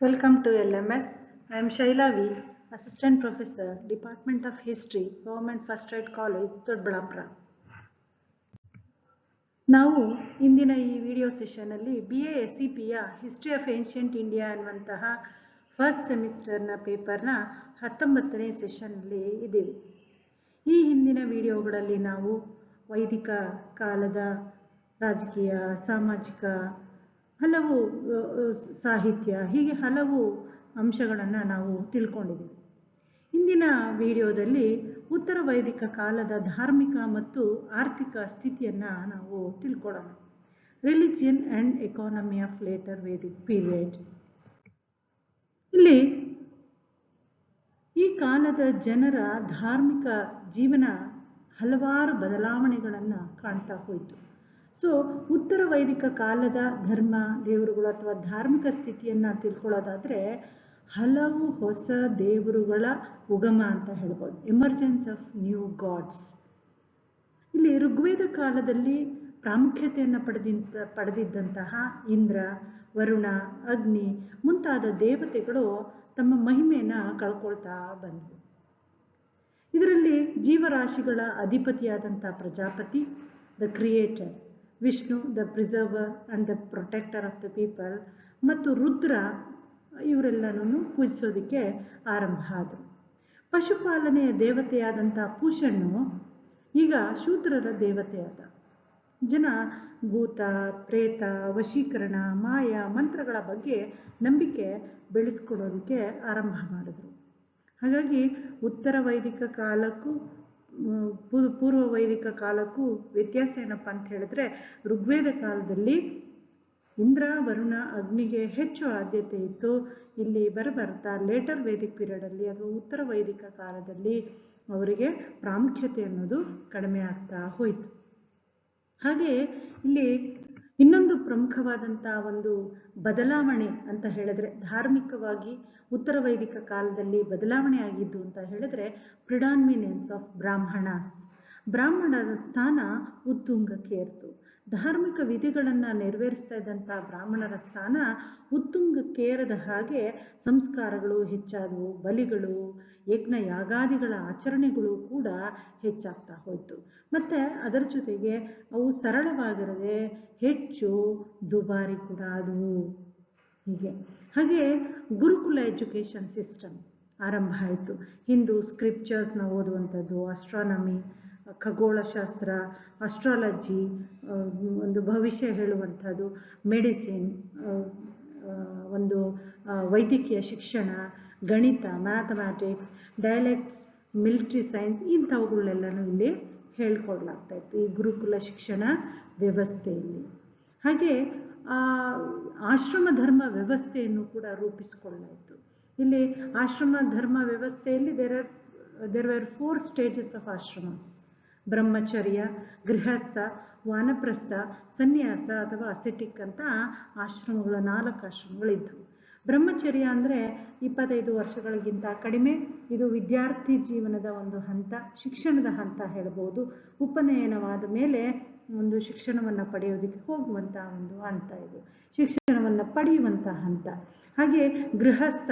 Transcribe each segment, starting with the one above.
Welcome to LMS. I am Shaila V, Assistant Professor, Department of History, Government First Aid College, Doddaballapur ನಾವು ಇಂದಿನ ಈ video ಸೆಷನ್ನಲ್ಲಿ B A S C ಪಿಯ history of ancient India ಅನ್ನುವಂತಹ first ಸೆಮಿಸ್ಟರ್ನ ಪೇಪರ್ನ ಹತ್ತೊಂಬತ್ತನೇ ಸೆಷನ್ನಲ್ಲಿ ಇದ್ದೀವಿ ಈ ಹಿಂದಿನ ವಿಡಿಯೋಗಳಲ್ಲಿ ನಾವು ವೈದಿಕ ಕಾಲದ ರಾಜಕೀಯ ಸಾಮಾಜಿಕ ಹಲವು ಸಾಹಿತ್ಯ, ಹೀಗೆ ಹಲವು ಅಂಶಗಳನ್ನು ನಾವು ತಿಳ್ಕೊಂಡಿದ್ದೀವಿ. ಇಂದಿನ ವಿಡಿಯೋದಲ್ಲಿ ಉತ್ತರ ವೈದಿಕ ಕಾಲದ ಧಾರ್ಮಿಕ ಮತ್ತು ಆರ್ಥಿಕ ಸ್ಥಿತಿಯನ್ನು ನಾವು ತಿಳ್ಕೊಳ್ಳೋಣ. Religion and economy of later Vedic period ಇಲ್ಲಿ ಈ ಕಾಲದ ಜನರ ಧಾರ್ಮಿಕ ಜೀವನ ಹಲವಾರು ಬದಲಾವಣೆಗಳನ್ನು ಕಾಣ್ತಾ ಹೋಯಿತು. ಸೊ ಉತ್ತರ ವೈದಿಕ ಕಾಲದ ಧರ್ಮ, ದೇವರುಗಳು ಅಥವಾ ಧಾರ್ಮಿಕ ಸ್ಥಿತಿಯನ್ನು ತಿಳ್ಕೊಳ್ಳೋದಾದರೆ, ಹಲವು ಹೊಸ ದೇವರುಗಳ ಉಗಮ ಅಂತ ಹೇಳ್ಬೋದು. ಎಮರ್ಜೆನ್ಸ್ ಆಫ್ ನ್ಯೂ ಗಾಡ್ಸ್ ಇಲ್ಲಿ ಋಗ್ವೇದ ಕಾಲದಲ್ಲಿ ಪ್ರಾಮುಖ್ಯತೆಯನ್ನು ಪಡೆದಿಂತ ಪಡೆದಿದ್ದಂತಹ ಇಂದ್ರ, ವರುಣ, ಅಗ್ನಿ ಮುಂತಾದ ದೇವತೆಗಳು ತಮ್ಮ ಮಹಿಮೆಯನ್ನು ಕಳ್ಕೊಳ್ತಾ ಬಂದವು. ಇದರಲ್ಲಿ ಜೀವರಾಶಿಗಳ ಅಧಿಪತಿಯಾದಂಥ Prajapati the creator Vishnu the preserver and the protector of the people ಮತ್ತು ರುದ್ರ ಇವರೆಲ್ಲನೂ ಪೂಜಿಸೋದಕ್ಕೆ ಆರಂಭ ಆದರು. ಪಶುಪಾಲನೆಯ ದೇವತೆಯಾದಂಥ ಪೂಷಣ್ಣು ಈಗ ಶೂದ್ರರ ದೇವತೆಯಾದ. ಜನ ಭೂತ, ಪ್ರೇತ, ವಶೀಕರಣ, ಮಾಯ ಮಂತ್ರಗಳ ಬಗ್ಗೆ ನಂಬಿಕೆ ಬೆಳೆಸ್ಕೊಡೋದಕ್ಕೆ ಆರಂಭ ಮಾಡಿದ್ರು. ಹಾಗಾಗಿ ಉತ್ತರ ವೈದಿಕ ಕಾಲಕ್ಕೂ ಪೂರ್ವ ವೈದಿಕ ಕಾಲಕ್ಕೂ ವ್ಯತ್ಯಾಸ ಏನಪ್ಪ ಅಂತ ಹೇಳಿದ್ರೆ ಋಗ್ವೇದ ಕಾಲದಲ್ಲಿ ಇಂದ್ರ, ವರುಣ, ಅಗ್ನಿಗೆ ಹೆಚ್ಚು ಆದ್ಯತೆ ಇತ್ತು. ಇಲ್ಲಿ ಬರಬರ್ತಾ ಲೇಟರ್ ವೇದಿಕ್ ಪೀರಿಯಡಲ್ಲಿ ಅಥವಾ ಉತ್ತರ ವೈದಿಕ ಕಾಲದಲ್ಲಿ ಅವರಿಗೆ ಪ್ರಾಮುಖ್ಯತೆ ಅನ್ನೋದು ಕಡಿಮೆ ಆಗ್ತಾ ಹೋಯಿತು. ಹಾಗೆ ಇಲ್ಲಿ ಇನ್ನೊಂದು ಪ್ರಮುಖವಾದಂಥ ಒಂದು ಬದಲಾವಣೆ ಅಂತ ಹೇಳಿದ್ರೆ ಧಾರ್ಮಿಕವಾಗಿ ಉತ್ತರ ವೈದಿಕ ಕಾಲದಲ್ಲಿ ಬದಲಾವಣೆ ಆಗಿದ್ದು ಅಂತ ಹೇಳಿದ್ರೆ ಪ್ರಿಡಾನ್ಮಿನೆನ್ಸ್ ಆಫ್ ಬ್ರಾಹ್ಮಣಾಸ್. ಬ್ರಾಹ್ಮಣರ ಸ್ಥಾನ ಉತ್ತುಂಗಕ್ಕೆ ಇರ್ತು. ಧಾರ್ಮಿಕ ವಿಧಿಗಳನ್ನು ನೆರವೇರಿಸ್ತಾ ಇದ್ದಂಥ ಬ್ರಾಹ್ಮಣರ ಸ್ಥಾನ ಉತ್ತುಂಗಕ್ಕೇರದ ಹಾಗೆ ಸಂಸ್ಕಾರಗಳು ಹೆಚ್ಚಾದವು. ಬಲಿಗಳು ಯಜ್ಞ ಯಾಗಾದಿಗಳ ಆಚರಣೆಗಳು ಕೂಡ ಹೆಚ್ಚಾಗ್ತಾ ಹೋಯಿತು. ಮತ್ತು ಅದರ ಜೊತೆಗೆ ಅವು ಸರಳವಾಗಿರದೆ ಹೆಚ್ಚು ದುಬಾರಿ ಕೂಡ ಆದವು. ಹೀಗೆ. ಹಾಗೆ ಗುರುಕುಲ ಎಜುಕೇಷನ್ ಸಿಸ್ಟಮ್ ಆರಂಭ ಆಯಿತು. ಹಿಂದೂ ಸ್ಕ್ರಿಪ್ಚರ್ಸ್ನ ಓದುವಂಥದ್ದು ಆಸ್ಟ್ರಾನಮಿ ಖಗೋಳಶಾಸ್ತ್ರ ಅಸ್ಟ್ರಾಲಜಿ ಒಂದು ಭವಿಷ್ಯ ಹೇಳುವಂಥದ್ದು ಮೆಡಿಸಿನ್ ಒಂದು ವೈದ್ಯಕೀಯ ಶಿಕ್ಷಣ, ಗಣಿತ ಮ್ಯಾಥಮ್ಯಾಟಿಕ್ಸ್ ಡೈಲೆಕ್ಟ್ಸ್ ಮಿಲಿಟ್ರಿ ಸೈನ್ಸ್ ಇಂಥವುಗಳೆಲ್ಲನೂ ಇಲ್ಲಿ ಹೇಳ್ಕೊಡ್ಲಾಗ್ತಾ ಇತ್ತು ಈ ಗುರುಕುಲ ಶಿಕ್ಷಣ ವ್ಯವಸ್ಥೆಯಲ್ಲಿ. ಹಾಗೆ ಆಶ್ರಮ ಧರ್ಮ ವ್ಯವಸ್ಥೆಯನ್ನು ಕೂಡ ರೂಪಿಸಿಕೊಳ್ಳಲಾಯಿತು. ಇಲ್ಲಿ ಆಶ್ರಮ ಧರ್ಮ ವ್ಯವಸ್ಥೆಯಲ್ಲಿ there are there were four stages of ashramas. ಬ್ರಹ್ಮಚರ್ಯ, ಗೃಹಸ್ಥ, ವಾನಪ್ರಸ್ಥ, ಸನ್ಯಾಸ ಅಥವಾ ಅಸೆಟಿಕ್ ಅಂತ ಆಶ್ರಮಗಳ, ನಾಲ್ಕು ಆಶ್ರಮಗಳಿದ್ವು. ಬ್ರಹ್ಮಚರ್ಯ ಅಂದರೆ ಇಪ್ಪತ್ತೈದು ವರ್ಷಗಳಿಗಿಂತ ಕಡಿಮೆ. ಇದು ವಿದ್ಯಾರ್ಥಿ ಜೀವನದ ಒಂದು ಹಂತ, ಶಿಕ್ಷಣದ ಹಂತ ಹೇಳ್ಬೋದು. ಉಪನಯನವಾದ ಮೇಲೆ ಒಂದು ಶಿಕ್ಷಣವನ್ನು ಪಡೆಯೋದಕ್ಕೆ ಹೋಗುವಂತಹ ಒಂದು ಹಂತ ಇದು. ಶಿಕ್ಷಣವನ್ನು ಪಡೆಯುವಂಥ ಹಂತ. ಹಾಗೆ ಗೃಹಸ್ಥ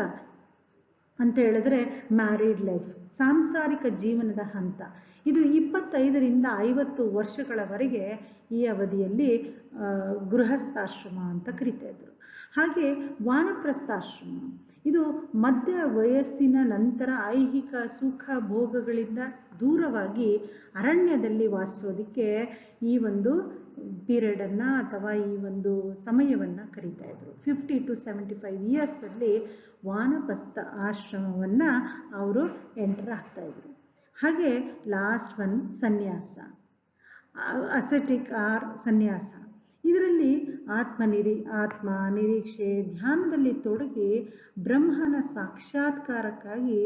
ಅಂತ ಹೇಳಿದ್ರೆ ಮ್ಯಾರಿಡ್ ಲೈಫ್ ಸಾಂಸಾರಿಕ ಜೀವನದ ಹಂತ. ಇದು ಇಪ್ಪತ್ತೈದರಿಂದ ಐವತ್ತು ವರ್ಷಗಳವರೆಗೆ ಈ ಅವಧಿಯಲ್ಲಿ ಗೃಹಸ್ಥಾಶ್ರಮ ಅಂತ ಕರಿತಾ ಇದ್ರು. ಹಾಗೆ ವಾನಪ್ರಸ್ಥಾಶ್ರಮ. ಇದು ಮಧ್ಯ ವಯಸ್ಸಿನ ನಂತರ ಐಹಿಕ ಸುಖ ಭೋಗಗಳಿಂದ ದೂರವಾಗಿ ಅರಣ್ಯದಲ್ಲಿ ವಾಸಿಸೋದಕ್ಕೆ ಈ ಒಂದು ಪೀರಿಯಡನ್ನು ಅಥವಾ ಈ ಒಂದು ಸಮಯವನ್ನು ಕರೀತಾ ಇದ್ರು. ಫಿಫ್ಟಿ ಟು ಸೆವೆಂಟಿ ಫೈವ್ ಇಯರ್ಸಲ್ಲಿ ವಾನಪ್ರಸ್ಥ ಆಶ್ರಮವನ್ನು ಅವರು ಎಂಟರ್ ಆಗ್ತಾ ಇದ್ರು. ಹಾಗೆ last one sannyasa. Ascetic or sannyasa. ಇದರಲ್ಲಿ ಆತ್ಮ ನಿರಿ ಆತ್ಮ ನಿರೀಕ್ಷೆ ಧ್ಯಾನದಲ್ಲಿ ತೊಡಗಿ ಬ್ರಹ್ಮನ ಸಾಕ್ಷಾತ್ಕಾರಕ್ಕಾಗಿ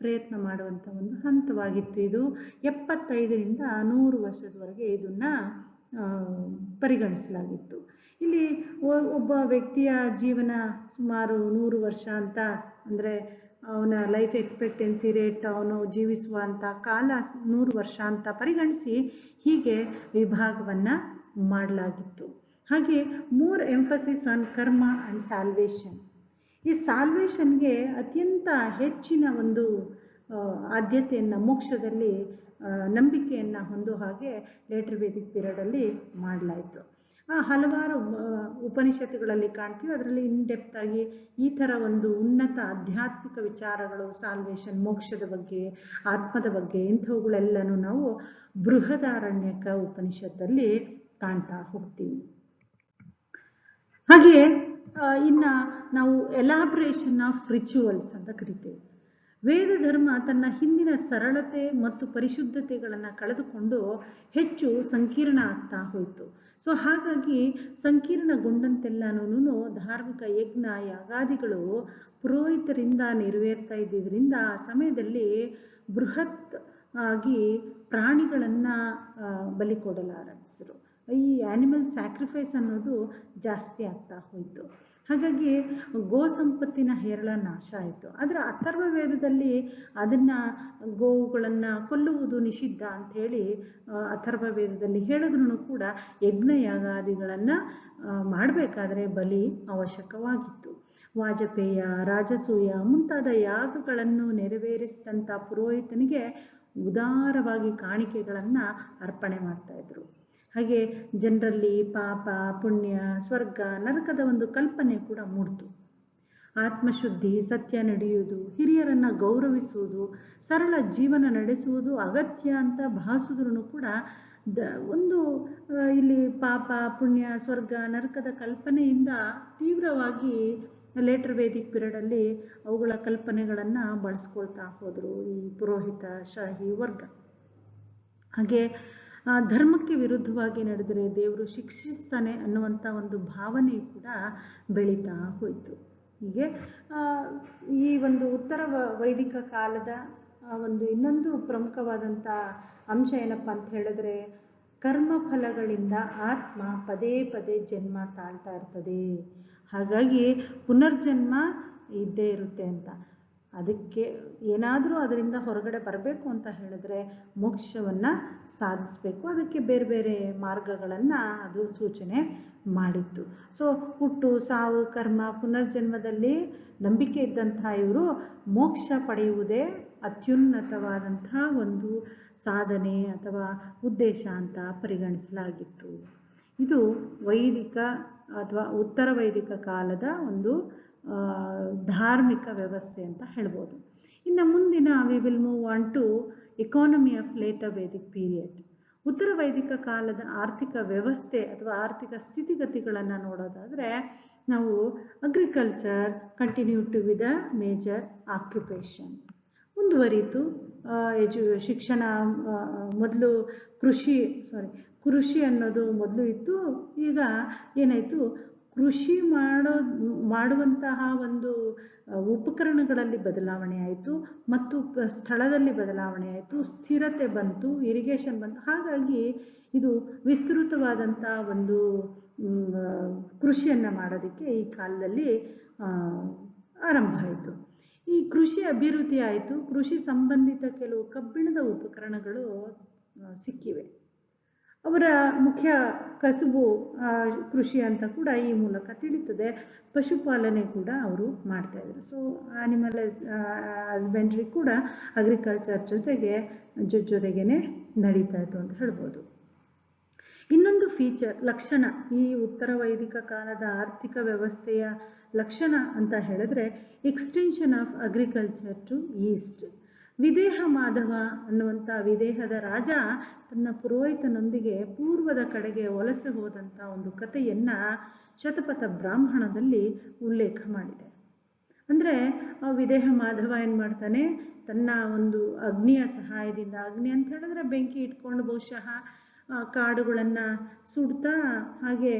ಪ್ರಯತ್ನ ಮಾಡುವಂಥ ಒಂದು ಹಂತವಾಗಿತ್ತು ಇದು. ಎಪ್ಪತ್ತೈದರಿಂದ ನೂರು ವರ್ಷದವರೆಗೆ ಇದನ್ನ ಪರಿಗಣಿಸಲಾಗಿತ್ತು. ಇಲ್ಲಿ ಒಬ್ಬ ವ್ಯಕ್ತಿಯ ಜೀವನ ಸುಮಾರು ನೂರು ವರ್ಷ ಅಂತ ಅಂದರೆ ಅವನ ಲೈಫ್ ಎಕ್ಸ್ಪೆಕ್ಟೆನ್ಸಿ ರೇಟ್, ಅವನು ಜೀವಿಸುವಂಥ ಕಾಲ ನೂರು ವರ್ಷ ಅಂತ ಪರಿಗಣಿಸಿ ಹೀಗೆ ವಿಭಾಗವನ್ನು ಮಾಡಲಾಗಿತ್ತು. ಹಾಗೆ more emphasis on karma and salvation ಈ ಸಾಲ್ವೇಷನ್ಗೆ ಅತ್ಯಂತ ಹೆಚ್ಚಿನ ಒಂದು ಆದ್ಯತೆಯನ್ನು, ಮೋಕ್ಷದಲ್ಲಿ ನಂಬಿಕೆಯನ್ನು ಹೊಂದೋ ಹಾಗೆ ಲೇಟರ್ ವೇದಿಕ್ ಪೀರಿಯಡಲ್ಲಿ ಮಾಡಲಾಯಿತು. ಹಲವಾರು ಉಪನಿಷತ್ತುಗಳಲ್ಲಿ ಕಾಣ್ತೀವಿ. ಅದರಲ್ಲಿ ಇನ್ ಡೆಪ್ತ್ ಆಗಿ ಈ ಥರ ಒಂದು ಉನ್ನತ ಆಧ್ಯಾತ್ಮಿಕ ವಿಚಾರಗಳು ಸಾಲ್ವೇಷನ್ ಮೋಕ್ಷದ ಬಗ್ಗೆ, ಆತ್ಮದ ಬಗ್ಗೆ ಇಂಥವುಗಳೆಲ್ಲನೂ ನಾವು ಬೃಹದಾರಣ್ಯಕ ಉಪನಿಷತ್ತಲ್ಲಿ ಕಾಣ್ತಾ ಹೋಗ್ತೀವಿ. ಹಾಗೆಯೇ ಇನ್ನ ನಾವು ಎಲಾಬ್ರೇಷನ್ ಆಫ್ ರಿಚುವಲ್ಸ್ ಅಂತ ಕರಿತೇವೆ. ವೇದ ಧರ್ಮ ತನ್ನ ಹಿಂದಿನ ಸರಳತೆ ಮತ್ತು ಪರಿಶುದ್ಧತೆಗಳನ್ನು ಕಳೆದುಕೊಂಡು ಹೆಚ್ಚು ಸಂಕೀರ್ಣ ಆಗ್ತಾ ಹೋಯಿತು. ಸೊ ಹಾಗಾಗಿ ಸಂಕೀರ್ಣಗೊಂಡಂತೆಲ್ಲನೂ ಧಾರ್ಮಿಕ ಯಜ್ಞ, ಯಾಗಾದಿಗಳು ಪುರೋಹಿತರಿಂದ ನೆರವೇರ್ತಾ ಇದ್ದಿದ್ದರಿಂದ ಆ ಸಮಯದಲ್ಲಿ ಬೃಹತ್ ಆಗಿ ಪ್ರಾಣಿಗಳನ್ನು ಬಲಿ ಕೊಡಲಾರಂಭಿಸಿದ್ರು ಈ ಆ್ಯನಿಮಲ್ ಸ್ಯಾಕ್ರಿಫೈಸ್ ಅನ್ನೋದು ಜಾಸ್ತಿ ಆಗ್ತಾ ಹೋಯಿತು. ಹಾಗಾಗಿ ಗೋ ಸಂಪತ್ತಿನ ಹೇರಳ ನಾಶ ಆಯಿತು. ಆದರೆ ಅಥರ್ವ ವೇದದಲ್ಲಿ ಅದನ್ನು ಗೋವುಗಳನ್ನು ಕೊಲ್ಲುವುದು ನಿಷಿದ್ಧ ಅಂಥೇಳಿ ಅಥರ್ವ ವೇದದಲ್ಲಿ ಹೇಳಿದ್ರೂ ಕೂಡ ಯಜ್ಞ ಯಾಗಾದಿಗಳನ್ನು ಮಾಡಬೇಕಾದ್ರೆ ಬಲಿ ಅವಶ್ಯಕವಾಗಿತ್ತು. ವಾಜಪೇಯ, ರಾಜಸೂಯ ಮುಂತಾದ ಯಾಗಗಳನ್ನು ನೆರವೇರಿಸಿದಂಥ ಪುರೋಹಿತನಿಗೆ ಉದಾರವಾಗಿ ಕಾಣಿಕೆಗಳನ್ನು ಅರ್ಪಣೆ ಮಾಡ್ತಾ ಇದ್ರು. ಹಾಗೆ ಜನರಲ್ಲಿ ಪಾಪ, ಪುಣ್ಯ, ಸ್ವರ್ಗ, ನರಕದ ಒಂದು ಕಲ್ಪನೆ ಕೂಡ ಮೂಡ್ತು. ಆತ್ಮಶುದ್ಧಿ, ಸತ್ಯ ನಡೆಯುವುದು, ಹಿರಿಯರನ್ನ ಗೌರವಿಸುವುದು, ಸರಳ ಜೀವನ ನಡೆಸುವುದು ಅಗತ್ಯ ಅಂತ ಭಾವಿಸಿದ್ರು ಕೂಡ ಒಂದು ಇಲ್ಲಿ ಪಾಪ, ಪುಣ್ಯ, ಸ್ವರ್ಗ, ನರಕದ ಕಲ್ಪನೆಯಿಂದ ತೀವ್ರವಾಗಿ ಲೇಟರ್ ವೇದಿಕ್ ಪೀರಿಯಡಲ್ಲಿ ಅವುಗಳ ಕಲ್ಪನೆಗಳನ್ನು ಬಳಸ್ಕೊಳ್ತಾ ಹೋದ್ರು ಈ ಪುರೋಹಿತ, ಶಾಹಿ ವರ್ಗ. ಹಾಗೆ ಧರ್ಮಕ್ಕೆ ವಿರುದ್ಧವಾಗಿ ನಡೆದರೆ ದೇವರು ಶಿಕ್ಷಿಸ್ತಾನೆ ಅನ್ನುವಂಥ ಒಂದು ಭಾವನೆ ಕೂಡ ಬೆಳೀತಾ ಹೋಯಿತು. ಹೀಗೆ ಈ ಒಂದು ಉತ್ತರ ವೈದಿಕ ಕಾಲದ ಒಂದು ಇನ್ನೊಂದು ಪ್ರಮುಖವಾದಂಥ ಅಂಶ ಏನಪ್ಪ ಅಂತ ಹೇಳಿದ್ರೆ ಕರ್ಮಫಲಗಳಿಂದ ಆತ್ಮ ಪದೇ ಪದೇ ಜನ್ಮ ತಾಳ್ತಾ ಇರ್ತದೆ. ಹಾಗಾಗಿ ಪುನರ್ಜನ್ಮ ಇದ್ದೇ ಇರುತ್ತೆ ಅಂತ. ಅದಕ್ಕೆ ಏನಾದರೂ ಅದರಿಂದ ಹೊರಗಡೆ ಬರಬೇಕು ಅಂತ ಹೇಳಿದ್ರೆ ಮೋಕ್ಷವನ್ನು ಸಾಧಿಸಬೇಕು. ಅದಕ್ಕೆ ಬೇರೆ ಬೇರೆ ಮಾರ್ಗಗಳನ್ನು ಅದು ಸೂಚನೆ ಮಾಡಿತ್ತು. ಸೊ ಹುಟ್ಟು, ಸಾವು, ಕರ್ಮ, ಪುನರ್ಜನ್ಮದಲ್ಲಿ ನಂಬಿಕೆ ಇದ್ದಂಥ ಇವರು ಮೋಕ್ಷ ಪಡೆಯುವುದೇ ಅತ್ಯುನ್ನತವಾದಂಥ ಒಂದು ಸಾಧನೆ ಅಥವಾ ಉದ್ದೇಶ ಅಂತ ಪರಿಗಣಿಸಲಾಗಿತ್ತು. ಇದು ವೈದಿಕ ಅಥವಾ ಉತ್ತರ ವೈದಿಕ ಕಾಲದ ಒಂದು ಧಾರ್ಮಿಕ ವ್ಯವಸ್ಥೆ ಅಂತ ಹೇಳ್ಬೋದು. ಇನ್ನು ಮುಂದಿನ we will move on to economy of later Vedic period ಉತ್ತರ ವೈದಿಕ ಕಾಲದ ಆರ್ಥಿಕ ವ್ಯವಸ್ಥೆ ಅಥವಾ ಆರ್ಥಿಕ ಸ್ಥಿತಿಗತಿಗಳನ್ನು ನೋಡೋದಾದರೆ ನಾವು agriculture continue to with major occupation ಮುಂದುವರಿತು. ಎಜು ಶಿಕ್ಷಣ ಮೊದಲು ಕೃಷಿ ಸಾರಿ ಕೃಷಿ ಅನ್ನೋದು ಮೊದಲು ಇತ್ತು. ಈಗ ಏನಾಯಿತು? ಕೃಷಿ ಮಾಡೋ, ಮಾಡುವಂತಹ ಒಂದು ಉಪಕರಣಗಳಲ್ಲಿ ಬದಲಾವಣೆ ಆಯಿತು ಮತ್ತು ಸ್ಥಳದಲ್ಲಿ ಬದಲಾವಣೆ ಆಯಿತು. ಸ್ಥಿರತೆ ಬಂತು ಇರಿಗೇಷನ್ ಬಂತು. ಹಾಗಾಗಿ ಇದು ವಿಸ್ತೃತವಾದಂಥ ಒಂದು ಕೃಷಿಯನ್ನು ಮಾಡೋದಕ್ಕೆ ಈ ಕಾಲದಲ್ಲಿ ಆರಂಭ ಆಯಿತು. ಈ ಕೃಷಿ ಅಭಿವೃದ್ಧಿ ಆಯಿತು. ಕೃಷಿ ಸಂಬಂಧಿತ ಕೆಲವು ಕಬ್ಬಿಣದ ಉಪಕರಣಗಳು ಸಿಕ್ಕಿವೆ. ಅವರ ಮುಖ್ಯ ಕಸುಬು ಕೃಷಿ ಅಂತ ಕೂಡ ಈ ಮೂಲಕ ತಿಳಿತದೆ ಪಶುಪಾಲನೆ ಕೂಡ ಅವರು ಮಾಡ್ತಾ ಇದ್ರು. ಸೊ ಆನಿಮಲ್ ಹಸ್ಬೆಂಡ್ರಿ ಕೂಡ ಅಗ್ರಿಕಲ್ಚರ್ ಜೊತೆಗೆ ಜೊತೆಗೇನೆ ನಡೀತಾ ಇತ್ತು ಅಂತ ಹೇಳ್ಬೋದು. ಇನ್ನೊಂದು ಫೀಚರ್ ಲಕ್ಷಣ. ಈ ಉತ್ತರ ವೈದಿಕ ಕಾಲದ ಆರ್ಥಿಕ ವ್ಯವಸ್ಥೆಯ ಲಕ್ಷಣ ಅಂತ ಹೇಳಿದ್ರೆ extension of agriculture to east Videha Madhava ಅನ್ನುವಂಥ ವಿದೇಹದ ರಾಜ ತನ್ನ ಪುರೋಹಿತನೊಂದಿಗೆ ಪೂರ್ವದ ಕಡೆಗೆ ವಲಸೆ ಹೋದಂಥ ಒಂದು ಕಥೆಯನ್ನು ಶತಪಥ ಬ್ರಾಹ್ಮಣದಲ್ಲಿ ಉಲ್ಲೇಖ ಮಾಡಿದೆ. ಅಂದರೆ ವಿದೇಹ ಮಾಧವ ಏನು ಮಾಡ್ತಾನೆ? ತನ್ನ ಒಂದು ಅಗ್ನಿಯ ಸಹಾಯದಿಂದ, ಅಗ್ನಿ ಅಂತ ಹೇಳಿದ್ರೆ ಬೆಂಕಿ ಇಟ್ಕೊಂಡು ಬಹುಶಃ ಕಾಡುಗಳನ್ನು ಸುಡ್ತಾ ಹಾಗೆ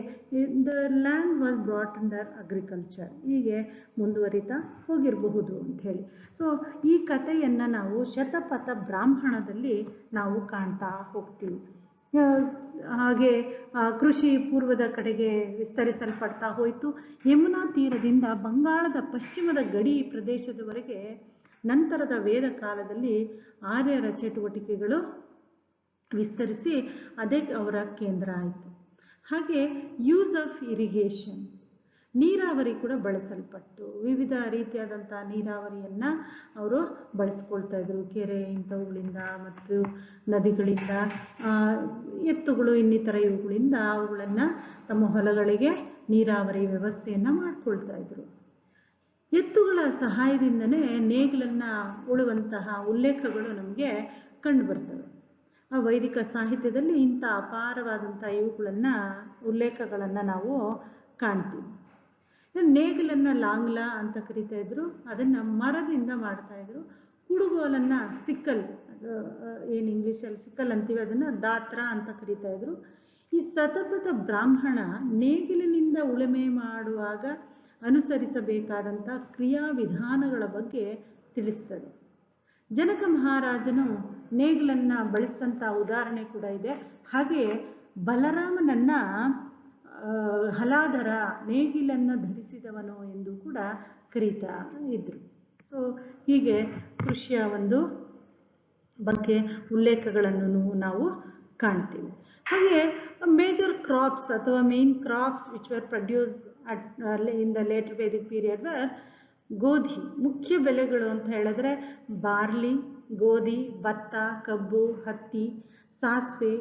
the land was brought under agriculture. ಹೀಗೆ ಮುಂದುವರಿತಾ ಹೋಗಿರಬಹುದು ಹೇಳಿ. ಸೊ ಈ ಕಥೆಯನ್ನು ನಾವು ಶತಪಥ ಬ್ರಾಹ್ಮಣದಲ್ಲಿ ನಾವು ಕಾಣ್ತಾ ಹೋಗ್ತೀವಿ. ಹಾಗೆ ಕೃಷಿ ಪೂರ್ವದ ಕಡೆಗೆ ವಿಸ್ತರಿಸಲ್ಪಡ್ತಾ ಹೋಯಿತು. ಯಮುನಾ ತೀರದಿಂದ ಬಂಗಾಳದ ಪಶ್ಚಿಮದ ಗಡಿ ಪ್ರದೇಶದವರೆಗೆ ನಂತರದ ವೇದ ಕಾಲದಲ್ಲಿ ಆರ್ಯರ ಚಟುವಟಿಕೆಗಳು ವಿಸ್ತರಿಸಿ ಅದೇ ಅವರ ಕೇಂದ್ರ ಆಯಿತು. ಹಾಗೆ ಯೂಸ್ ಆಫ್ ಇರಿಗೇಷನ್ ನೀರಾವರಿ ಕೂಡ ಬಳಸಲ್ಪಟ್ಟು, ವಿವಿಧ ರೀತಿಯಾದಂಥ ನೀರಾವರಿಯನ್ನು ಅವರು ಬಳಸ್ಕೊಳ್ತಾ ಇದ್ರು. ಕೆರೆ ಇಂಥವುಗಳಿಂದ ಮತ್ತು ನದಿಗಳಿಂದ ಎತ್ತುಗಳು ಇನ್ನಿತರ ಇವುಗಳಿಂದ ಅವುಗಳನ್ನು ತಮ್ಮ ಹೊಲಗಳಿಗೆ ನೀರಾವರಿ ವ್ಯವಸ್ಥೆಯನ್ನು ಮಾಡ್ಕೊಳ್ತಾ ಇದ್ರು. ಎತ್ತುಗಳ ಸಹಾಯದಿಂದನೇ ನೇಗಿಲನ್ನು ಉಳುವಂತಹ ಉಲ್ಲೇಖಗಳು ನಮಗೆ ಕಂಡು ಬರ್ತವೆ. ವೈದಿಕ ಸಾಹಿತ್ಯದಲ್ಲಿ ಇಂಥ ಅಪಾರವಾದಂಥ ಇವುಗಳನ್ನ, ಉಲ್ಲೇಖಗಳನ್ನು ನಾವು ಕಾಣ್ತೀವಿ. ನೇಗಿಲನ್ನು ಲಾಂಗ್ಲ ಅಂತ ಕರಿತಾ ಇದ್ರು, ಅದನ್ನ ಮರದಿಂದ ಮಾಡ್ತಾ ಇದ್ರು. ಕುಡುಗೋಲನ್ನ ಸಿಕ್ಕಲ್, ಅದು ಏನು ಇಂಗ್ಲೀಷಲ್ಲಿ ಸಿಕ್ಕಲ್ ಅಂತೀವಿ, ಅದನ್ನ ದಾತ್ರ ಅಂತ ಕರಿತಾ ಇದ್ರು. ಈ ಸತಪಥ ಬ್ರಾಹ್ಮಣ ನೇಗಿಲಿನಿಂದ ಉಳುಮೆ ಮಾಡುವಾಗ ಅನುಸರಿಸಬೇಕಾದಂಥ ಕ್ರಿಯಾವಿಧಾನಗಳ ಬಗ್ಗೆ ತಿಳಿಸ್ತದೆ. ಜನಕ ಮಹಾರಾಜನು ನೇಗಿಲನ್ನ ಬಳಸಿದಂಥ ಉದಾಹರಣೆ ಕೂಡ ಇದೆ. ಹಾಗೆ ಬಲರಾಮನನ್ನ ಹಲಾದರ ನೇಗಿಲನ್ನ ಧರಿಸಿದವನು ಎಂದು ಕೂಡ ಕರೀತಾ ಇದ್ರು. ಸೊ ಹೀಗೆ ಕೃಷಿಯ ಒಂದು ಬಗ್ಗೆ ಉಲ್ಲೇಖಗಳನ್ನು ನಾವು ಕಾಣ್ತೀವಿ. ಹಾಗೆ ಮೇಜರ್ ಕ್ರಾಪ್ಸ್ ಅಥವಾ main crops which were produce at in the later Vedic period ಗೋಧಿ, ಮುಖ್ಯ ಬೆಳೆಗಳು ಅಂತ ಹೇಳಿದ್ರೆ ಬಾರ್ಲಿ ಗೋಧಿ, ಭತ್ತ, ಕಬ್ಬು, ಹತ್ತಿ, ಸಾಸಿವೆ,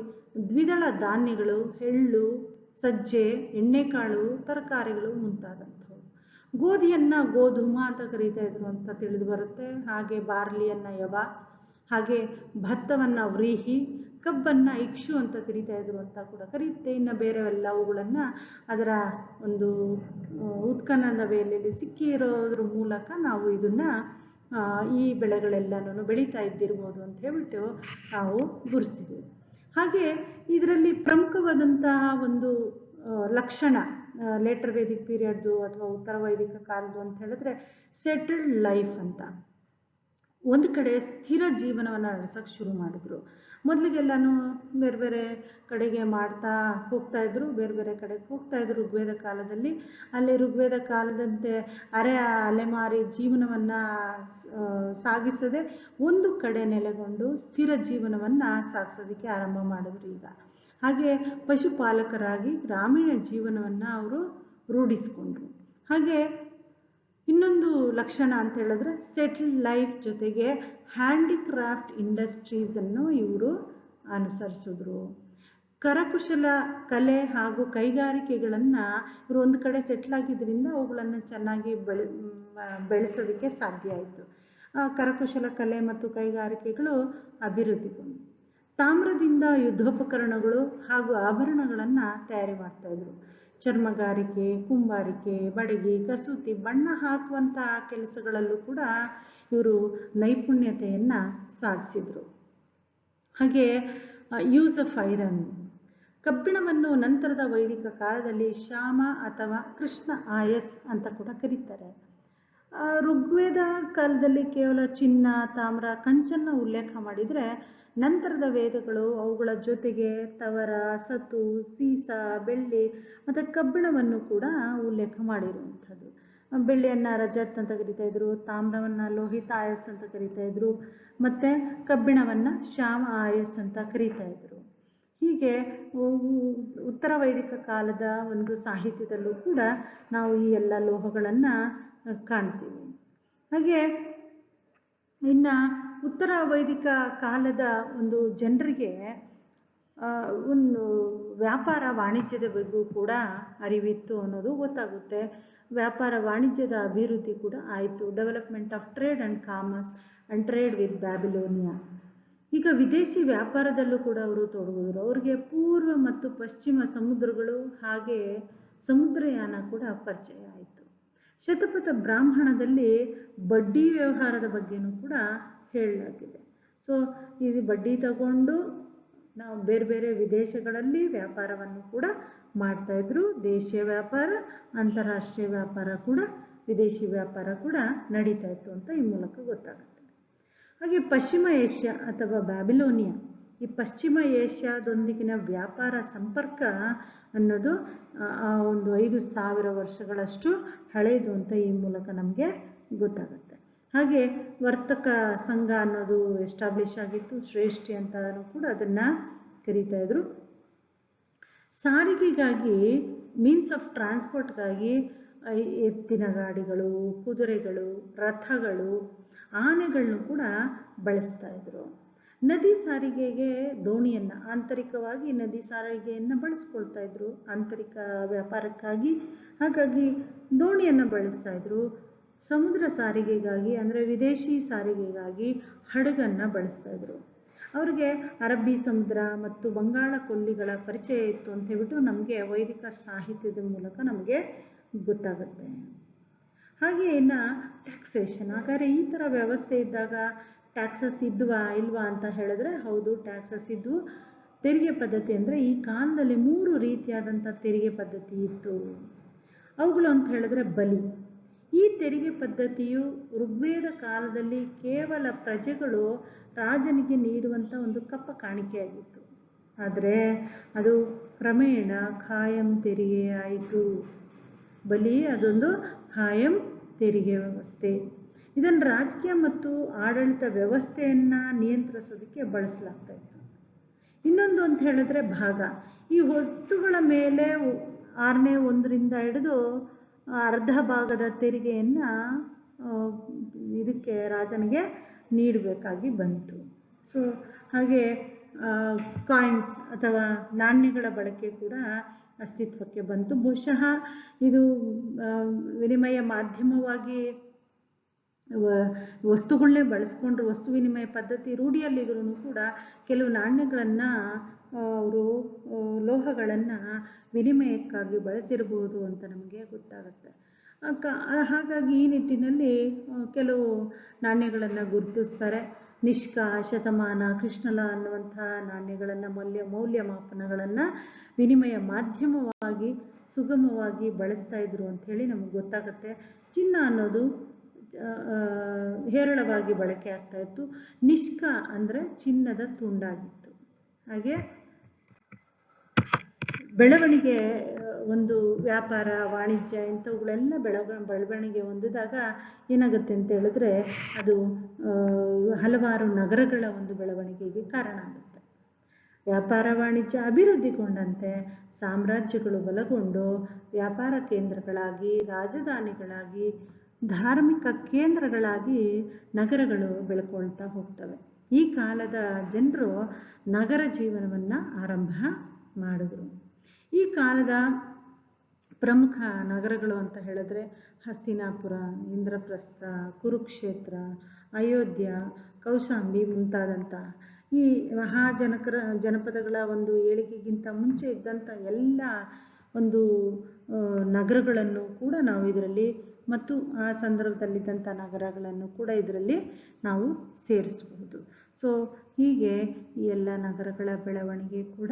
ದ್ವಿದಳ ಧಾನ್ಯಗಳು, ಎಳ್ಳು, ಸಜ್ಜೆ, ಎಣ್ಣೆಕಾಳು, ತರಕಾರಿಗಳು ಮುಂತಾದಂಥವು. ಗೋಧಿಯನ್ನು ಗೋಧುಮ ಅಂತ ಕರೀತಾ ಇದ್ರು ಅಂತ ತಿಳಿದು ಬರುತ್ತೆ. ಹಾಗೆ ಬಾರ್ಲಿಯನ್ನ ಯವ, ಹಾಗೆ ಭತ್ತವನ್ನ ವ್ರೀಹಿ, ಕಬ್ಬನ್ನ ಇಕ್ಷು ಅಂತ ಕರೀತಾ ಇದ್ರು ಅಂತ ಕೂಡ ಕರೀತೆ. ಇನ್ನು ಬೇರೆವೆಲ್ಲವುಗಳನ್ನು ಅದರ ಒಂದು ಉತ್ಖನನ ಸಿಕ್ಕಿರೋದ್ರ ಸಿಕ್ಕಿ ಇರೋದ್ರ ಮೂಲಕ ನಾವು ಇದನ್ನ ಈ ಬೆಳೆಗಳೆಲ್ಲನೂ ಬೆಳೀತಾ ಇದ್ದಿರ್ಬೋದು ಅಂತ ಹೇಳ್ಬಿಟ್ಟು ನಾವು ಗುರುತಿಸಿದ್ದೀವಿ ಹಾಗೆ ಇದರಲ್ಲಿ ಪ್ರಮುಖವಾದಂತಹ ಒಂದು ಲಕ್ಷಣ ಲೇಟರ್ ವೇದಿಕ್ ಪೀರಿಯಡ್ದು ಅಥವಾ ಉತ್ತರ ವೈದಿಕ ಕಾಲದ್ದು ಅಂತ ಹೇಳಿದ್ರೆ ಸೆಟಲ್ಡ್ ಲೈಫ್ ಅಂತ. ಒಂದು ಕಡೆ ಸ್ಥಿರ ಜೀವನವನ್ನು ನಡೆಸೋಕೆ ಶುರು ಮಾಡಿದ್ರು. ಮೊದಲಿಗೆಲ್ಲಾನು ಬೇರೆ ಬೇರೆ ಕಡೆಗೆ ಮಾಡ್ತಾ ಹೋಗ್ತಾ ಇದ್ರು, ಬೇರೆ ಬೇರೆ ಕಡೆಗೆ ಹೋಗ್ತಾ ಇದ್ರು ಋಗ್ವೇದ ಕಾಲದಲ್ಲಿ. ಅಲ್ಲಿ ಋಗ್ವೇದ ಕಾಲದಂತೆ ಅರೆ ಅಲೆಮಾರಿ ಜೀವನವನ್ನ ಸಾಗಿಸದೆ ಒಂದು ಕಡೆ ನೆಲೆಗೊಂಡು ಸ್ಥಿರ ಜೀವನವನ್ನ ಸಾಗಿಸೋದಕ್ಕೆ ಆರಂಭ ಮಾಡಿದ್ರು ಈಗ. ಹಾಗೆ ಪಶುಪಾಲಕರಾಗಿ ಗ್ರಾಮೀಣ ಜೀವನವನ್ನ ಅವರು ರೂಢಿಸ್ಕೊಂಡ್ರು. ಹಾಗೆ ಇನ್ನೊಂದು ಲಕ್ಷಣ ಅಂತ ಹೇಳಿದ್ರೆ ಸೆಟಲ್ ಲೈಫ್ ಜೊತೆಗೆ ಹ್ಯಾಂಡಿಕ್ರಾಫ್ಟ್ ಇಂಡಸ್ಟ್ರೀಸನ್ನು ಇವರು ಅನುಸರಿಸಿದ್ರು. ಕರಕುಶಲ ಕಲೆ ಹಾಗೂ ಕೈಗಾರಿಕೆಗಳನ್ನು ಇವರು ಒಂದು ಕಡೆ ಸೆಟ್ಲ್ ಆಗಿದ್ದರಿಂದ ಅವುಗಳನ್ನು ಚೆನ್ನಾಗಿ ಬೆಳೆ ಬೆಳೆಸೋದಕ್ಕೆ ಸಾಧ್ಯ ಆಯಿತು. ಕರಕುಶಲ ಕಲೆ ಮತ್ತು ಕೈಗಾರಿಕೆಗಳು ಅಭಿವೃದ್ಧಿಗೊಂಡು. ತಾಮ್ರದಿಂದ ಯುದ್ಧೋಪಕರಣಗಳು ಹಾಗೂ ಆಭರಣಗಳನ್ನು ತಯಾರಿ ಮಾಡ್ತಾ ಇದ್ರು. ಚರ್ಮಗಾರಿಕೆ, ಕುಂಬಾರಿಕೆ, ಬಡಗಿ, ಕಸೂತಿ, ಬಣ್ಣ ಹಾಕುವಂತಹ ಕೆಲಸಗಳಲ್ಲೂ ಕೂಡ ಇವರು ನೈಪುಣ್ಯತೆಯನ್ನ ಸಾಧಿಸಿದ್ರು. ಹಾಗೆ ಯೂಸ್ ಆಫ್ ಐರನ್ ಕಬ್ಬಿಣವನ್ನು ನಂತರದ ವೈದಿಕ ಕಾಲದಲ್ಲಿ ಶ್ಯಾಮ ಅಥವಾ ಕೃಷ್ಣ ಆಯಸ್ ಅಂತ ಕೂಡ ಕರೀತಾರೆ. ಋಗ್ವೇದ ಕಾಲದಲ್ಲಿ ಕೇವಲ ಚಿನ್ನ, ತಾಮ್ರ, ಕಂಚನ್ನ ಉಲ್ಲೇಖ ಮಾಡಿದರೆ ನಂತರದ ವೇದಗಳು ಅವುಗಳ ಜೊತೆಗೆ ತವರ, ಸತು, ಸೀಸ, ಬೆಳ್ಳಿ ಮತ್ತು ಕಬ್ಬಿಣವನ್ನು ಕೂಡ ಉಲ್ಲೇಖ ಮಾಡಿರುವಂಥದ್ದು. ಬೆಳ್ಳಿಯನ್ನು ರಜತ್ ಅಂತ ಕರಿತಾ ಇದ್ರು, ತಾಮ್ರವನ್ನು ಲೋಹಿತ ಆಯಸ್ ಅಂತ ಕರಿತಾ ಇದ್ರು, ಮತ್ತೆ ಕಬ್ಬಿಣವನ್ನ ಶ್ಯಾಮ ಆಯಸ್ ಅಂತ ಕರಿತಾ ಇದ್ರು. ಹೀಗೆ ಉತ್ತರ ವೈದಿಕ ಕಾಲದ ಒಂದು ಸಾಹಿತ್ಯದಲ್ಲೂ ಕೂಡ ನಾವು ಈ ಎಲ್ಲ ಲೋಹಗಳನ್ನು ಕಾಣ್ತೀವಿ. ಹಾಗೆ ಇನ್ನ ಉತ್ತರ ವೈದಿಕ ಕಾಲದ ಒಂದು ಜನರಿಗೆ ಒಂದು ವ್ಯಾಪಾರ ವಾಣಿಜ್ಯದ ಬಗ್ಗೂ ಕೂಡ ಅರಿವಿತ್ತು ಅನ್ನೋದು ಗೊತ್ತಾಗುತ್ತೆ. ವ್ಯಾಪಾರ ವಾಣಿಜ್ಯದ ಅಭಿವೃದ್ಧಿ ಕೂಡ ಆಯಿತು. Development of trade and commerce and trade with Babylonia ಈಗ ವಿದೇಶಿ ವ್ಯಾಪಾರದಲ್ಲೂ ಕೂಡ ಅವರು ತೊಡಗಿದ್ರು. ಅವ್ರಿಗೆ ಪೂರ್ವ ಮತ್ತು ಪಶ್ಚಿಮ ಸಮುದ್ರಗಳು ಹಾಗೆ ಸಮುದ್ರಯಾನ ಕೂಡ ಪರಿಚಯ ಆಯಿತು. ಶತಪಥ ಬ್ರಾಹ್ಮಣದಲ್ಲಿ ಬಡ್ಡಿ ವ್ಯವಹಾರದ ಬಗ್ಗೆನೂ ಕೂಡ ಹೇಳಲಾಗಿದೆ ಸೊ ಈ ಬಡ್ಡಿ ತಗೊಂಡು ನಾವು ಬೇರೆ ಬೇರೆ ವಿದೇಶಗಳಲ್ಲಿ ವ್ಯಾಪಾರವನ್ನು ಕೂಡ ಮಾಡ್ತಾ ಇದ್ರು. ದೇಶೀಯ ವ್ಯಾಪಾರ ಅಂತಾರಾಷ್ಟ್ರೀಯ ವ್ಯಾಪಾರ ಕೂಡ ವಿದೇಶಿ ವ್ಯಾಪಾರ ಕೂಡ ನಡೀತಾ ಇತ್ತು ಅಂತ ಈ ಮೂಲಕ ಗೊತ್ತಾಗುತ್ತೆ. ಹಾಗೆ ಪಶ್ಚಿಮ ಏಷ್ಯಾ ಅಥವಾ ಬ್ಯಾಬಿಲೋನಿಯಾ ಈ ಪಶ್ಚಿಮ ಏಷ್ಯಾದೊಂದಿಗಿನ ವ್ಯಾಪಾರ ಸಂಪರ್ಕ ಅನ್ನೋದು ಆ, ಒಂದು ಐದು ಸಾವಿರ ವರ್ಷಗಳಷ್ಟು ಹಳೆಯದು ಅಂತ ಈ ಮೂಲಕ ನಮಗೆ ಗೊತ್ತಾಗುತ್ತೆ. ಹಾಗೆ ವರ್ತಕ ಸಂಘ ಅನ್ನೋದು ಎಸ್ಟಾಬ್ಲಿಷ್ ಆಗಿತ್ತು, ಶ್ರೇಷ್ಠಿ ಅಂತ ಕೂಡ ಅದನ್ನ ಕರೀತಾ ಇದ್ರು. ಸಾರಿಗೆಗಾಗಿ ಮೀನ್ಸ್ ಆಫ್ ಟ್ರಾನ್ಸ್ಪೋರ್ಟ್ಗಾಗಿ ಎತ್ತಿನ ಗಾಡಿಗಳು, ಕುದುರೆಗಳು, ರಥಗಳು ಆನೆಗಳನ್ನು ಕೂಡ ಬಳಸ್ತಾ ಇದ್ರು. ನದಿ ಸಾರಿಗೆಗೆ ದೋಣಿಯನ್ನು, ಆಂತರಿಕವಾಗಿ ನದಿ ಸಾರಿಗೆಯನ್ನು ಬಳಸ್ಕೊಳ್ತಾ ಇದ್ರು. ಆಂತರಿಕ ವ್ಯಾಪಾರಕ್ಕಾಗಿ, ಹಾಗಾಗಿ ದೋಣಿಯನ್ನು ಬಳಸ್ತಾ ಇದ್ರು. ಸಮುದ್ರ ಸಾರಿಗೆಗಾಗಿ ಅಂದರೆ ವಿದೇಶಿ ಸಾರಿಗೆಗಾಗಿ ಹಡಗನ್ನು ಬಳಸ್ತಾ ಇದ್ರು. ಅವ್ರಿಗೆ ಅರಬ್ಬಿ ಸಮುದ್ರ ಮತ್ತು ಬಂಗಾಳ ಕೊಲ್ಲಿಗಳ ಪರಿಚಯ ಇತ್ತು ಅಂತ ಹೇಳ್ಬಿಟ್ಟು ನಮಗೆ ವೈದಿಕ ಸಾಹಿತ್ಯದ ಮೂಲಕ ನಮಗೆ ಗೊತ್ತಾಗುತ್ತೆ. ಹಾಗೆ ಇನ್ನು ಟ್ಯಾಕ್ಸೇಷನ್ ಹಾಗಾದ್ರೆ ಈ ಥರ ವ್ಯವಸ್ಥೆ ಇದ್ದಾಗ ಟ್ಯಾಕ್ಸಸ್ ಇದ್ವಾ ಇಲ್ವಾ ಅಂತ ಹೇಳಿದ್ರೆ ಹೌದು ಟ್ಯಾಕ್ಸಸ್ ಇದ್ವು ತೆರಿಗೆ ಪದ್ಧತಿ ಅಂದರೆ ಈ ಕಾಲದಲ್ಲಿ ಮೂರು ರೀತಿಯಾದಂಥ ತೆರಿಗೆ ಪದ್ಧತಿ ಇತ್ತು. ಅವುಗಳು ಅಂತ ಹೇಳಿದ್ರೆ ಬಲಿ. ಈ ತೆರಿಗೆ ಪದ್ಧತಿಯು ಋಗ್ವೇದ ಕಾಲದಲ್ಲಿ ಕೇವಲ ಪ್ರಜೆಗಳು ರಾಜನಿಗೆ ನೀಡುವಂಥ ಒಂದು ಕಪ್ಪ ಕಾಣಿಕೆಯಾಗಿತ್ತು. ಆದರೆ ಅದು ಕ್ರಮೇಣ ಖಾಯಂ ತೆರಿಗೆ ಆಯಿತು. ಬಲಿ ಅದೊಂದು ಖಾಯಂ ತೆರಿಗೆ ವ್ಯವಸ್ಥೆ. ಇದನ್ನು ರಾಜಕೀಯ ಮತ್ತು ಆಡಳಿತ ವ್ಯವಸ್ಥೆಯನ್ನು ನಿಯಂತ್ರಿಸೋದಕ್ಕೆ ಬಳಸಲಾಗ್ತಾ ಇತ್ತು. ಇನ್ನೊಂದು ಅಂತ ಹೇಳಿದ್ರೆ ಭಾಗ. ಈ ವಸ್ತುಗಳ ಮೇಲೆ ಆರನೇ ಒಂದರಿಂದ ಹಿಡಿದು ಅರ್ಧ ಭಾಗದ ತೆರಿಗೆಯನ್ನು ಇದಕ್ಕೆ ರಾಜನಿಗೆ ನೀಡಬೇಕಾಗಿ ಬಂತು. ಸೊ ಹಾಗೆ ಕಾಯಿನ್ಸ್ ಅಥವಾ ನಾಣ್ಯಗಳ ಬಳಕೆ ಕೂಡ ಅಸ್ತಿತ್ವಕ್ಕೆ ಬಂತು. ಬಹುಶಃ ಇದು ವಿನಿಮಯ ಮಾಧ್ಯಮವಾಗಿ ವಸ್ತುಗಳನ್ನೇ ಬಳಸ್ಕೊಂಡ್ರು ವಸ್ತು ವಿನಿಮಯ ಪದ್ಧತಿ ರೂಢಿಯಲ್ಲಿದ್ರೂ ಕೂಡ ಕೆಲವು ನಾಣ್ಯಗಳನ್ನು ಅವರು ಲೋಹಗಳನ್ನು ವಿನಿಮಯಕ್ಕಾಗಿ ಬಳಸಿರ್ಬೋದು ಅಂತ ನಮಗೆ ಗೊತ್ತಾಗುತ್ತೆ. ಹಾಗಾಗಿ ಈ ನಿಟ್ಟಿನಲ್ಲಿ ಕೆಲವು ನಾಣ್ಯಗಳನ್ನು ಗುರುತಿಸ್ತಾರೆ. ನಿಷ್ಕ ಶತಮಾನ, ಕೃಷ್ಣಲ ಅನ್ನುವಂತಹ ನಾಣ್ಯಗಳನ್ನು, ಮೌಲ್ಯ, ಮೌಲ್ಯಮಾಪನಗಳನ್ನ ವಿನಿಮಯ ಮಾಧ್ಯಮವಾಗಿ, ಸುಗಮವಾಗಿ ಬಳಸ್ತಾ ಇದ್ರು ಹೇಳಿ ನಮಗೆ ಗೊತ್ತಾಗುತ್ತೆ. ಚಿನ್ನ ಅನ್ನೋದು ಹೇರಳವಾಗಿ ಬಳಕೆ ಆಗ್ತಾ ಇತ್ತು. ನಿಷ್ಕ ಅಂದರೆ ಚಿನ್ನದ ತುಂಡಾಗಿತ್ತು. ಹಾಗೆ ಬೆಳವಣಿಗೆ, ಒಂದು ವ್ಯಾಪಾರ, ವಾಣಿಜ್ಯ ಇಂಥವುಗಳೆಲ್ಲ ಬೆಳವ ಬೆಳವಣಿಗೆ ಹೊಂದಿದಾಗ ಏನಾಗುತ್ತೆ ಅಂತ ಹೇಳಿದ್ರೆ ಅದು ಹಲವಾರು ನಗರಗಳ ಒಂದು ಬೆಳವಣಿಗೆಗೆ ಕಾರಣ ಆಗುತ್ತೆ. ವ್ಯಾಪಾರ, ವಾಣಿಜ್ಯ ಅಭಿವೃದ್ಧಿಗೊಂಡಂತೆ ಸಾಮ್ರಾಜ್ಯಗಳು ಬಲಗೊಂಡು ವ್ಯಾಪಾರ ಕೇಂದ್ರಗಳಾಗಿ, ರಾಜಧಾನಿಗಳಾಗಿ ಧಾರ್ಮಿಕ ಕೇಂದ್ರಗಳಾಗಿ ನಗರಗಳು ಬೆಳ್ಕೊಳ್ತಾ ಹೋಗ್ತವೆ. ಈ ಕಾಲದ ಜನರು ನಗರ ಜೀವನವನ್ನು ಆರಂಭ ಮಾಡಿದ್ರು. ಈ ಕಾಲದ ಪ್ರಮುಖ ನಗರಗಳು ಅಂತ ಹೇಳಿದ್ರೆ ಹಸ್ತಿನಾಪುರ, ಇಂದ್ರಪ್ರಸ್ಥ, ಕುರುಕ್ಷೇತ್ರ, ಅಯೋಧ್ಯ, ಕೌಶಾಂಬಿ ಮುಂತಾದಂಥ ಈ ಮಹಾಜನಕರ ಜನಪದಗಳ ಒಂದು ಏಳಿಗೆಗಿಂತ ಮುಂಚೆ ಇದ್ದಂಥ ಎಲ್ಲ ಒಂದು ನಗರಗಳನ್ನು ಕೂಡ ನಾವು ಇದರಲ್ಲಿ ಮತ್ತು ಆ ಸಂದರ್ಭದಲ್ಲಿದ್ದಂಥ ನಗರಗಳನ್ನು ಕೂಡ ಇದರಲ್ಲಿ ನಾವು ಸೇರಿಸಬಹುದು. ಸೊ ಹೀಗೆ ಈ ಎಲ್ಲ ನಗರಗಳ ಬೆಳವಣಿಗೆ ಕೂಡ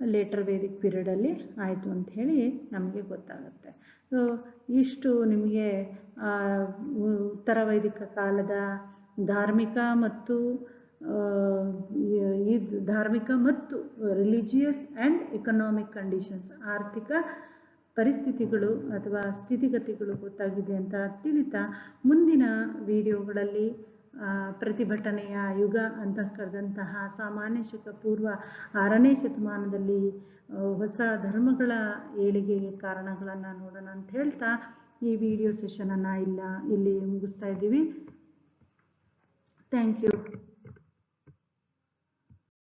ಲೇಟರ್ ವೇದಿಕ್ ಪೀರಿಯಡಲ್ಲಿ ಆಯಿತು ಹೇಳಿ ನಮಗೆ ಗೊತ್ತಾಗುತ್ತೆ. ಸೊ ಇಷ್ಟು ನಿಮಗೆ ಉತ್ತರ ವೈದಿಕ ಕಾಲದ ಧಾರ್ಮಿಕ ಮತ್ತು ಈ ಧಾರ್ಮಿಕ ಮತ್ತು ರಿಲಿಜಿಯಸ್ ಆ್ಯಂಡ್ ಎಕನಾಮಿಕ್ ಕಂಡೀಷನ್ಸ್ ಆರ್ಥಿಕ ಪರಿಸ್ಥಿತಿಗಳು ಅಥವಾ ಸ್ಥಿತಿಗತಿಗಳು ಗೊತ್ತಾಗಿದೆ ಅಂತ ತಿಳಿತಾ ಮುಂದಿನ ವಿಡಿಯೋಗಳಲ್ಲಿ ಪ್ರತಿಭಟನೆಯ ಯುಗ ಅಂತ ಕರೆದಂತಹ ಸಾಮಾನ್ಯ ಶಕ ಪೂರ್ವ ಆರನೇ ಶತಮಾನದಲ್ಲಿ ಹೊಸ ಧರ್ಮಗಳ ಏಳಿಗೆಗೆ ಕಾರಣಗಳನ್ನು ನೋಡೋಣ ಅಂತ ಹೇಳ್ತಾ ಈ ವಿಡಿಯೋ ಸೆಷನನ್ನು ಇಲ್ಲ, ಇಲ್ಲಿ ಮುಗಿಸ್ತಾ ಇದ್ದೀವಿ. Thank you